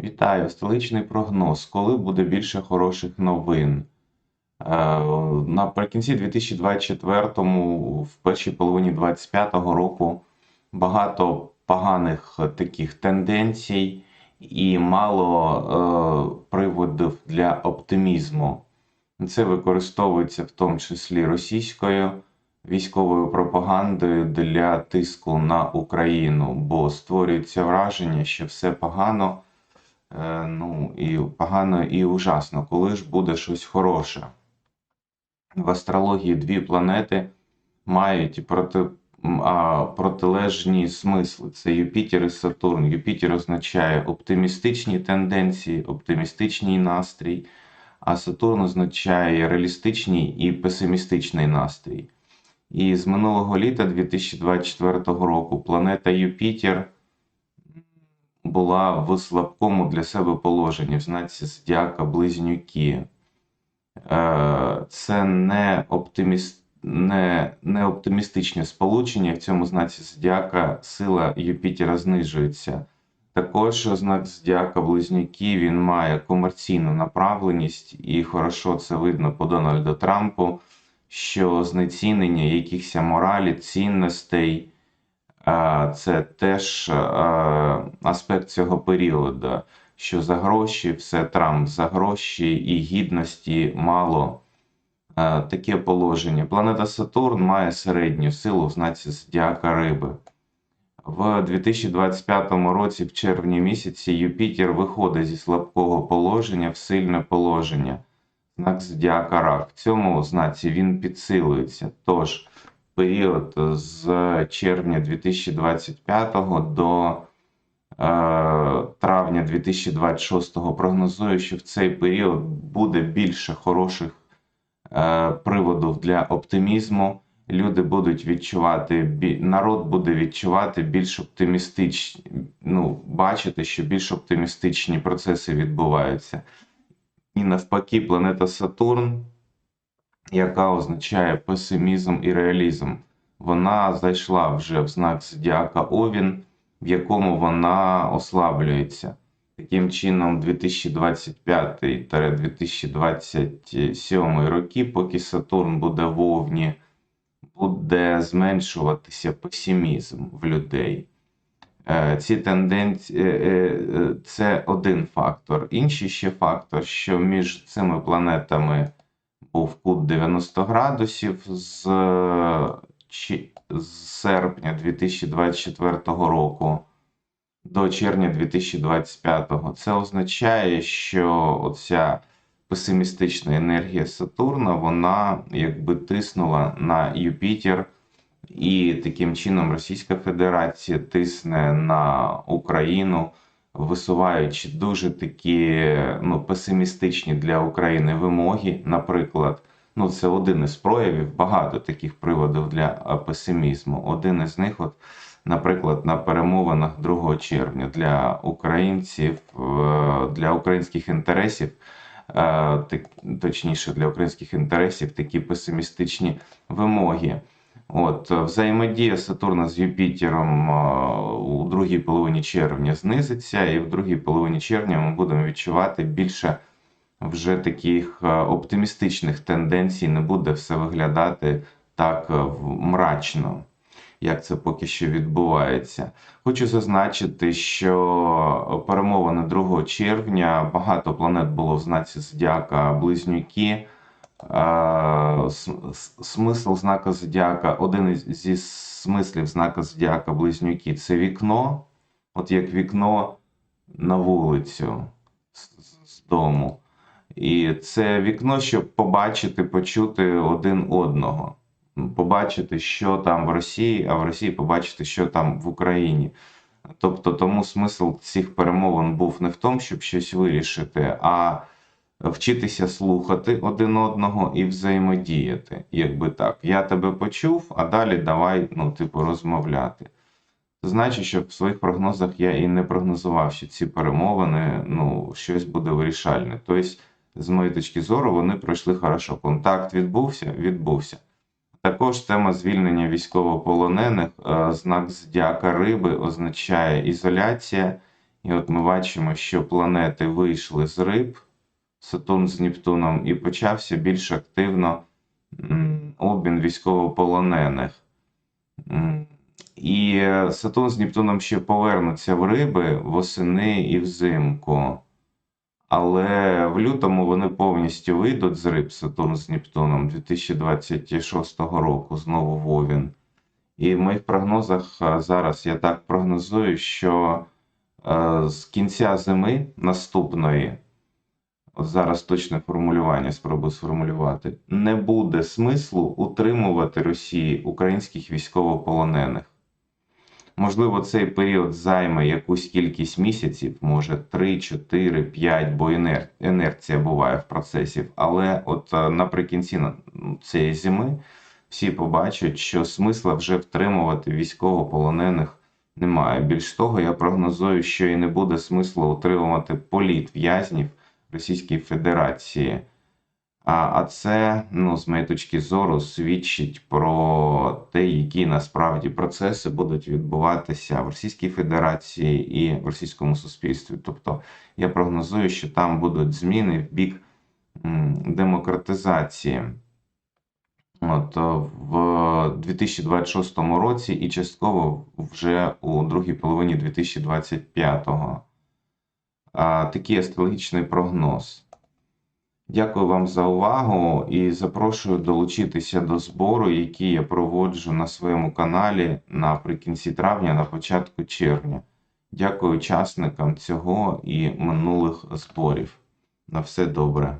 Вітаю, столичний прогноз. Коли буде більше хороших новин? Е, Наприкінці 2024-му, в першій половині 2025 року багато поганих таких тенденцій і мало е, приводів для оптимізму. Це використовується в тому числі російською військовою пропагандою для тиску на Україну, бо створюється враження, що все погано. Е, ну, і погано і ужасно, коли ж буде щось хороше. В астрології дві планети мають проти, а, протилежні смисли. Це Юпітер і Сатурн. Юпітер означає оптимістичні тенденції, оптимістичний настрій, а Сатурн означає реалістичний і песимістичний настрій. І з минулого літа 2024 року планета Юпітер була в слабкому для себе положенні в знаці Зодіака Близнюки. Е, Це не, оптиміст... не, не оптимістичне сполучення. В цьому знаці Зодіака сила Юпітера знижується. Також знак Зодіака Близнюки він має комерційну направленість, і хорошо це видно по Дональду Трампу, що знецінення якихось моралі, цінностей. Це теж е, аспект цього періоду, що за гроші все Трамп, за гроші і гідності мало. Е, Таке положення. Планета Сатурн має середню силу в знаці Зодіака Риби. В 2025 році, в червні місяці, Юпітер виходить зі слабкого положення в сильне положення. Знак Зодіака Рак. В цьому знаці він підсилується. Тож, період з червня 2025 до е, травня 2026 прогнозую, що в цей період буде більше хороших е, приводів для оптимізму. Люди будуть відчувати, народ буде відчувати більш оптимістичні, ну, бачити, що більш оптимістичні процеси відбуваються. І навпаки, планета Сатурн яка означає песимізм і реалізм. Вона зайшла вже в знак Зодіака Овін, в якому вона ослаблюється. Таким чином, 2025-2027 роки, поки Сатурн буде в Овні, буде зменшуватися песимізм в людей. Е, Ці тенденції е, е, це один фактор. Інший ще фактор, що між цими планетами був кут 90 градусів з, з серпня 2024 року до червня 2025. Це означає, що оця песимістична енергія Сатурна, вона якби тиснула на Юпітер, і таким чином Російська Федерація тисне на Україну висуваючи дуже такі ну, песимістичні для України вимоги, наприклад. Ну, це один із проявів, багато таких приводів для песимізму. Один із них, от, наприклад, на перемовинах 2 червня для українців, е, для українських інтересів, е, точніше для українських інтересів, такі песимістичні вимоги. От, е, взаємодія Сатурна з Юпітером е, у другій половині червня знизиться, і в другій половині червня ми будемо відчувати більше вже таких е, оптимістичних тенденцій, не буде все виглядати так мрачно, як це поки що відбувається. Хочу зазначити, що перемовини 2 червня багато планет було в знаці Зодіака Близнюки. Смисл знака Зодіака, один зі смислів знака Зодіака Близнюки це вікно, от як вікно на вулицю з дому. І це вікно, щоб побачити, почути один одного, побачити, що там в Росії, а в Росії побачити, що там в Україні. Тобто, тому смисл цих перемовин був не в тому, щоб щось вирішити, а вчитися слухати один одного і взаємодіяти. Якби так. Я тебе почув, а далі давай, ну, типу, розмовляти. Це значить, що в своїх прогнозах я і не прогнозував, що ці перемовини, ну, щось буде вирішальне. Тобто, з моєї точки зору, вони пройшли хорошо. Контакт відбувся, відбувся. Також тема звільнення військовополонених, е, знак зодіака риби означає ізоляція І от ми бачимо, що планети вийшли з риб, Сатурн з Нептуном, і почався більш активно обмін військовополонених. І е, Сатурн з Нептуном ще повернуться в риби восени і взимку. Але в лютому вони повністю вийдуть з риб Сатурн з Нептуном 2026 року, знову в Овін. І в моїх прогнозах е, зараз я так прогнозую, що е, з кінця зими наступної, зараз точне формулювання спробую сформулювати, не буде смислу утримувати Росії українських військовополонених. Можливо, цей період займе якусь кількість місяців, може 3, 4, 5, бо інер... інерція буває в процесі. Але от е, наприкінці цієї зими всі побачать, що смисла вже втримувати військовополонених немає. Більш того, я прогнозую, що і не буде смислу утримувати політ в'язнів Російської Федерації. А, а це, ну, з моєї точки зору, свідчить про те, які насправді процеси будуть відбуватися в Російській Федерації і в російському суспільстві. Тобто я прогнозую, що там будуть зміни в бік демократизації. От, в 2026 році і частково вже у другій половині 2025-го. Такий астрологічний прогноз. Дякую вам за увагу і запрошую долучитися до збору, який я проводжу на своєму каналі наприкінці травня, на початку червня. Дякую учасникам цього і минулих зборів. На все добре.